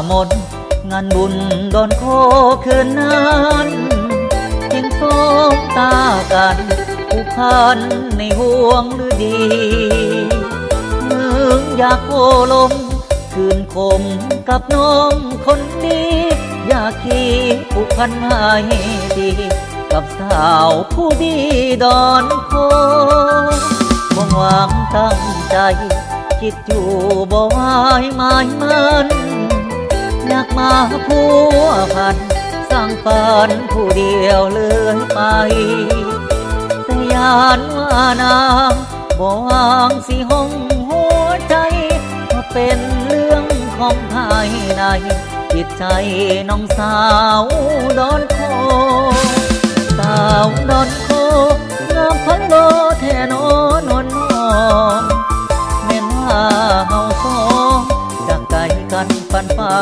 มหน้ามนต์งานบุญดอนโคคืนนั้นยังสบตากันผูกพันในห่วงฤดีมึงอยากโอลม คืนคมกับน้องคนนี้อยากคีผูกพันให้ดีกับสาวผู้ดีดอนโคบ่หวังตั้งใจ คิดอยู่บ่วายหมายมัน อยากมาพัวพันสร้างฝันผู้เดียวเลยไปแต่ยานว่านางบ่วางสิห้องหัวใจมาเป็นเรื่องของภายในจิตใจน้องสาวดอนโค สาวดอนโค กันปันฟ้า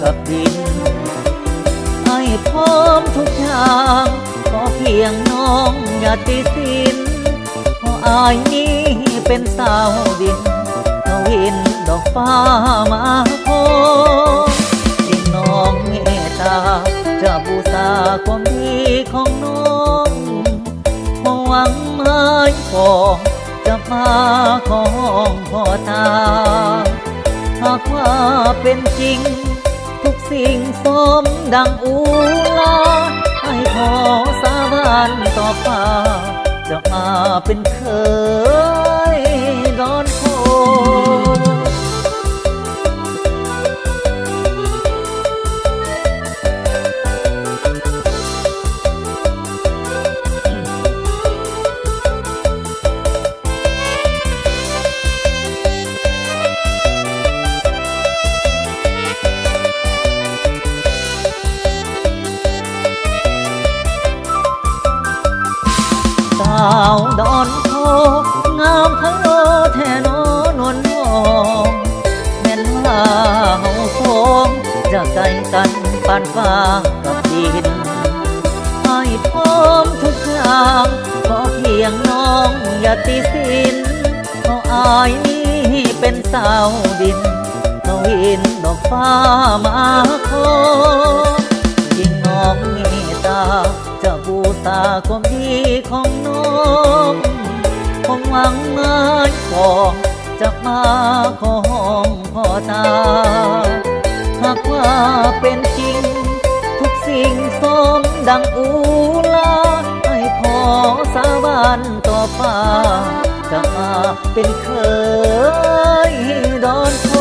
กับดินให้พร้อมทุกอย่างขอเพียงน้องอย่าติดสินเพราะอายนี้เป็นสาวดินเขาเห็นดอกฟ้ามาพอยิ่น้องเมตตาจะบูชาความดีของน้องหวังไม้ปองจะมาของพ่อตาากว่าเป็นจริง ทุกสิ่งสมดังอูลาให้ขอสาบานต่อฟ้าจะมาเป็นเคยาวดอนโคงามพะโลแท่นอนวลหอมแม่นว่าเฮาสองจะไกลกันปานฟ้ากับดินให้พร้อมทุกอย่างขอเพียงน้องอย่าติสินเพราะอายนี้เป็นสาวดินเขาเห็นดอกฟ้ามา องจะมาของพ่อตา หากว่าเป็นจริง ทุกสิ่งสมดังอูลาให้ขอสาบานต่อฟ้าจะมาเป็นเคยดอนโค